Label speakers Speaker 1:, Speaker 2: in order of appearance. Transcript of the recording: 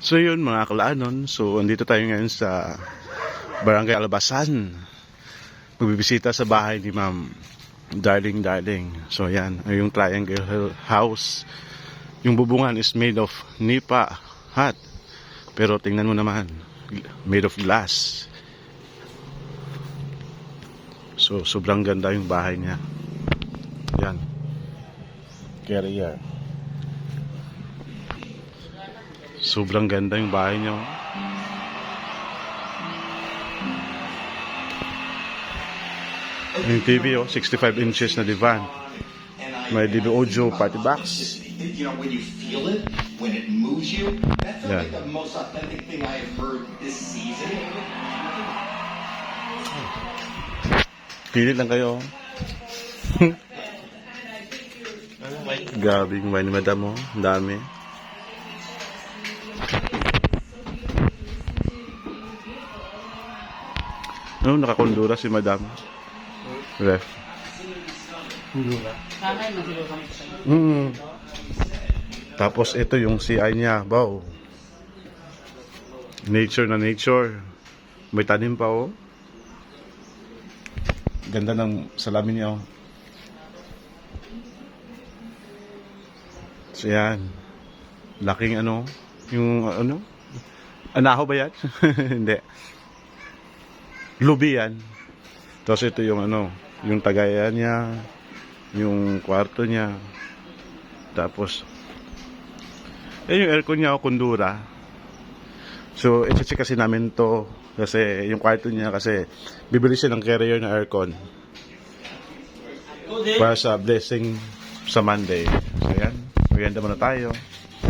Speaker 1: So yun mga kalaanon, so andito tayo ngayon sa Barangay Alabasan. Magbibisita sa bahay ni Ma'am Darling Darling. So yan, yung triangle house. Yung bubungan is made of nipa hut. Pero tingnan mo naman, made of glass. So sobrang ganda yung bahay niya. Yan. Carrier. Sobrang ganda yung bahay niyo. Yung TV, oh, 65 inches na divan. May DB audio party box.
Speaker 2: You know, when you feel it, when it moves you, that felt
Speaker 1: Yeah.
Speaker 2: like the most authentic thing I have heard this season.
Speaker 1: Pili lang kayo. Grabe yung wine madam, oh. Ang dami. No, nakakondura si madam. Ref.
Speaker 3: Iyo.
Speaker 1: Mm. Tapos ito yung CI niya, wow. Nature na nature. May tanim pa oh. Ganda ng salamin niya oh. So yan. Laking ano, yung ano? Anaho ba yan? Hindi. Lubi yan. Tapos ito yung ano, yung tagayan niya, yung kwarto niya. Tapos, eh yung aircon niya o kundura. So, i-check kasi namin to kasi yung kwarto niya kasi bibili siya ng carrier na aircon para sa blessing sa Monday. So, yan. Maganda muna tayo.